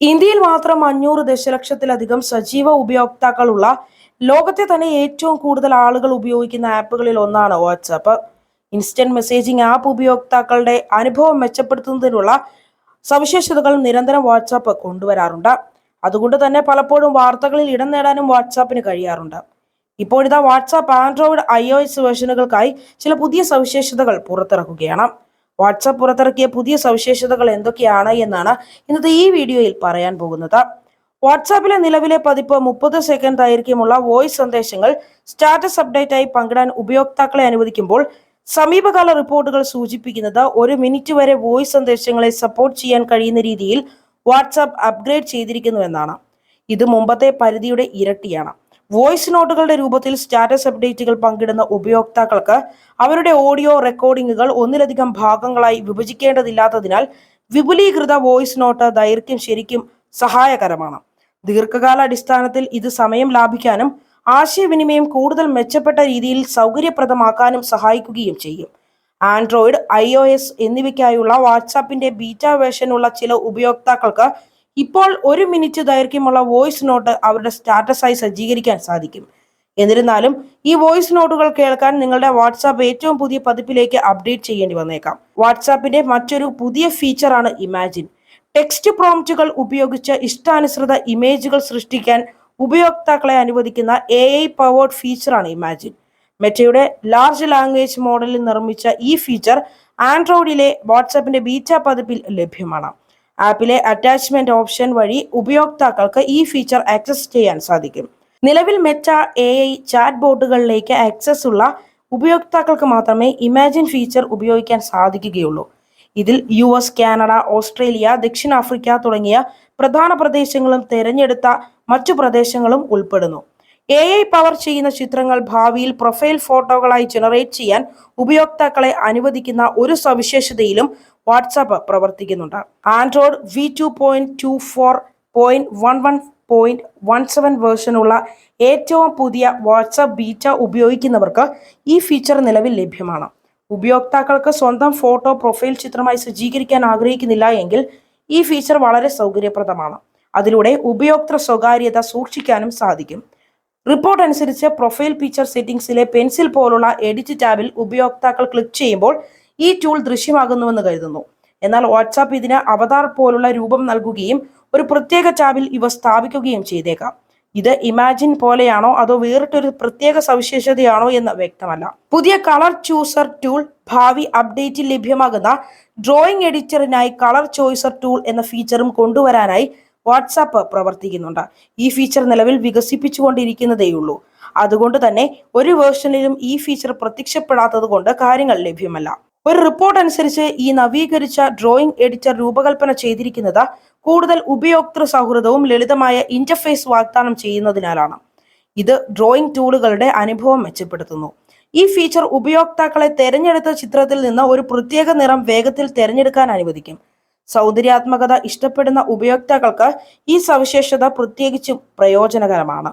ഇന്ത്യയിൽ മാത്രം അഞ്ഞൂറ് ദശലക്ഷത്തിലധികം സജീവ ഉപയോക്താക്കളുള്ള ലോകത്തെ തന്നെ ഏറ്റവും കൂടുതൽ ആളുകൾ ഉപയോഗിക്കുന്ന ആപ്പുകളിൽ ഒന്നാണ് വാട്സാപ്പ്. ഇൻസ്റ്റന്റ് മെസ്സേജിംഗ് ആപ്പ് ഉപയോക്താക്കളുടെ അനുഭവം മെച്ചപ്പെടുത്തുന്നതിനുള്ള സവിശേഷതകൾ നിരന്തരം വാട്സാപ്പ് കൊണ്ടുവരാറുണ്ട്. അതുകൊണ്ട് തന്നെ പലപ്പോഴും വാർത്തകളിൽ ഇടം നേടാനും വാട്സാപ്പിന് കഴിയാറുണ്ട്. ഇപ്പോഴിതാ WhatsApp Android I O S വേർഷനുകൾക്കായി ചില പുതിയ സവിശേഷതകൾ പുറത്തിറക്കുകയാണ്. വാട്സാപ്പ് പുറത്തിറക്കിയ പുതിയ സവിശേഷതകൾ എന്തൊക്കെയാണ് എന്നാണ് ഇന്നത്തെ ഈ വീഡിയോയിൽ പറയാൻ പോകുന്നത്. വാട്സാപ്പിലെ നിലവിലെ പതിപ്പ് മുപ്പത് സെക്കൻഡ് ദൈർഘ്യമുള്ള വോയിസ് സന്ദേശങ്ങൾ സ്റ്റാറ്റസ് അപ്ഡേറ്റ് ആയി പങ്കിടാൻ ഉപയോക്താക്കളെ അനുവദിക്കുമ്പോൾ സമീപകാല റിപ്പോർട്ടുകൾ സൂചിപ്പിക്കുന്നത് ഒരു മിനിറ്റ് വരെ വോയിസ് സന്ദേശങ്ങളെ സപ്പോർട്ട് ചെയ്യാൻ കഴിയുന്ന രീതിയിൽ വാട്സാപ്പ് അപ്ഗ്രേഡ് ചെയ്തിരിക്കുന്നുവെന്നാണ് ഇത് മുമ്പത്തെ പരിധിയുടെ ഇരട്ടിയാണ്. വോയിസ് നോട്ടുകളുടെ രൂപത്തിൽ സ്റ്റാറ്റസ് അപ്ഡേറ്റുകൾ പങ്കിടുന്ന ഉപയോക്താക്കൾക്ക് അവരുടെ ഓഡിയോ റെക്കോർഡിംഗുകൾ ഒന്നിലധികം ഭാഗങ്ങളായി വിഭജിക്കേണ്ടതില്ലാത്തതിനാൽ വിപുലീകൃത വോയിസ് നോട്ട് ദൈർഘ്യം ശരിക്കും സഹായകരമാണ്. ദീർഘകാല അടിസ്ഥാനത്തിൽ ഇത് സമയം ലാഭിക്കാനും ആശയവിനിമയം കൂടുതൽ മെച്ചപ്പെട്ട രീതിയിൽ സൗകര്യപ്രദമാക്കാനും സഹായിക്കുകയും ചെയ്യും. ആൻഡ്രോയിഡ് ഐ ഒ എസ് എന്നിവയ്ക്കായുള്ള വാട്സാപ്പിന്റെ ബീറ്റ വേർഷനുള്ള ചില ഉപയോക്താക്കൾക്ക് ഇപ്പോൾ ഒരു മിനിറ്റ് ദൈർഘ്യമുള്ള വോയിസ് നോട്ട് അവരുടെ സ്റ്റാറ്റസായി സജ്ജീകരിക്കാൻ സാധിക്കും. എന്നിരുന്നാലും ഈ വോയിസ് നോട്ടുകൾ കേൾക്കാൻ നിങ്ങളുടെ വാട്സാപ്പ് ഏറ്റവും പുതിയ പതിപ്പിലേക്ക് അപ്ഡേറ്റ് ചെയ്യേണ്ടി വന്നേക്കാം. വാട്സാപ്പിന്റെ മറ്റൊരു പുതിയ ഫീച്ചറാണ് ഇമാജിൻ. ടെക്സ്റ്റ് പ്രോംപ്റ്റുകൾ ഉപയോഗിച്ച് ഇഷ്ടാനുസൃത ഇമേജുകൾ സൃഷ്ടിക്കാൻ ഉപയോക്താക്കളെ അനുവദിക്കുന്ന എ ഐ പവേർഡ് ഫീച്ചറാണ് ഇമാജിൻ. മെറ്റയുടെ ലാർജ് ലാംഗ്വേജ് മോഡലിൽ നിർമ്മിച്ച ഈ ഫീച്ചർ ആൻഡ്രോയിഡിലെ വാട്സാപ്പിന്റെ ബീറ്റ പതിപ്പിൽ ലഭ്യമാണ്. ആപ്പിലെ അറ്റാച്ച്മെന്റ് ഓപ്ഷൻ വഴി ഉപയോക്താക്കൾക്ക് ഈ ഫീച്ചർ ആക്സസ് ചെയ്യാൻ സാധിക്കും. നിലവിൽ മെറ്റ എ ഐ ചാറ്റ് ബോട്ടുകളിലേക്ക് ആക്സസ് ഉള്ള ഉപയോക്താക്കൾക്ക് മാത്രമേ ഇമാജിൻ ഫീച്ചർ ഉപയോഗിക്കാൻ സാധിക്കുകയുള്ളൂ. ഇതിൽ യു എസ് കാനഡ ഓസ്ട്രേലിയ ദക്ഷിണാഫ്രിക്ക തുടങ്ങിയ പ്രധാന പ്രദേശങ്ങളും തെരഞ്ഞെടുത്ത മറ്റു പ്രദേശങ്ങളും ഉൾപ്പെടുന്നു. എ ഐ പവർ ചെയ്യുന്ന ചിത്രങ്ങൾ ഭാവിയിൽ പ്രൊഫൈൽ ഫോട്ടോകളായി ജനറേറ്റ് ചെയ്യാൻ ഉപയോക്താക്കളെ അനുവദിക്കുന്ന ഒരു സവിശേഷതയിലും വാട്സാപ്പ് പ്രവർത്തിക്കുന്നുണ്ട്. Android V two point two four point one one point one seven വേർഷനുള്ള ഏറ്റവും പുതിയ വാട്സാപ്പ് ബീറ്റ ഉപയോഗിക്കുന്നവർക്ക് ഈ ഫീച്ചർ നിലവിൽ ലഭ്യമാണ്. ഉപയോക്താക്കൾക്ക് സ്വന്തം ഫോട്ടോ പ്രൊഫൈൽ ചിത്രമായി സജ്ജീകരിക്കാൻ ആഗ്രഹിക്കുന്നില്ല എങ്കിൽ ഈ ഫീച്ചർ വളരെ സൗകര്യപ്രദമാണ്. അതിലൂടെ ഉപയോക്തൃ സ്വകാര്യത സൂക്ഷിക്കാനും സാധിക്കും. റിപ്പോർട്ട് അനുസരിച്ച് പ്രൊഫൈൽ പിക്ചർ സെറ്റിംഗ്സിലെ പെൻസിൽ പോലുള്ള എഡിറ്റ് ടാബിൽ ഉപയോക്താക്കൾ ക്ലിക്ക് ചെയ്യുമ്പോൾ ഈ ടൂൾ ദൃശ്യമാകുന്നുവെന്ന് കരുതുന്നു. എന്നാൽ വാട്സാപ്പ് ഇതിന് അവതാർ പോലുള്ള രൂപം നൽകുകയും ഒരു പ്രത്യേക ടാബിൽ ഇവ സ്ഥാപിക്കുകയും ചെയ്തേക്കാം. ഇത് ഇമാജിൻ പോലെയാണോ അതോ വേറിട്ടൊരു പ്രത്യേക സവിശേഷതയാണോ എന്ന് വ്യക്തമല്ല. പുതിയ കളർ ചൂസർ ടൂൾ ഭാവി അപ്ഡേറ്റിൽ ലഭ്യമാകുന്ന ഡ്രോയിങ് എഡിറ്ററിനായി കളർ ചോയ്സർ ടൂൾ എന്ന ഫീച്ചറും കൊണ്ടുവരാനായി വാട്സാപ്പ് പ്രവർത്തിക്കുന്നുണ്ട്. ഈ ഫീച്ചർ നിലവിൽ വികസിപ്പിച്ചുകൊണ്ടിരിക്കുന്നതേയുള്ളൂ. അതുകൊണ്ട് തന്നെ ഒരു വേർഷനിലും ഈ ഫീച്ചർ പ്രത്യക്ഷപ്പെടാത്തത് കൊണ്ട് കാര്യങ്ങൾ ലഭ്യമല്ല. ഒരു റിപ്പോർട്ട് അനുസരിച്ച് ഈ നവീകരിച്ച ഡ്രോയിംഗ് എഡിറ്റർ രൂപകൽപ്പന ചെയ്തിരിക്കുന്നത് കൂടുതൽ ഉപയോക്തൃ സൗഹൃദവും ലളിതമായ ഇന്റർഫേസ് വാഗ്ദാനം ചെയ്യുന്നതിനാലാണ്. ഇത് ഡ്രോയിംഗ് ടൂളുകളുടെ അനുഭവം മെച്ചപ്പെടുത്തുന്നു. ഈ ഫീച്ചർ ഉപയോക്താക്കളെ തെരഞ്ഞെടുത്ത ചിത്രത്തിൽ നിന്ന് ഒരു പ്രത്യേക നിറം വേഗത്തിൽ തിരഞ്ഞെടുക്കാൻ അനുവദിക്കും. സൗന്ദര്യാത്മകത ഇഷ്ടപ്പെടുന്ന ഉപയോക്താക്കൾക്ക് ഈ സവിശേഷത പ്രത്യേകിച്ചും പ്രയോജനകരമാണ്.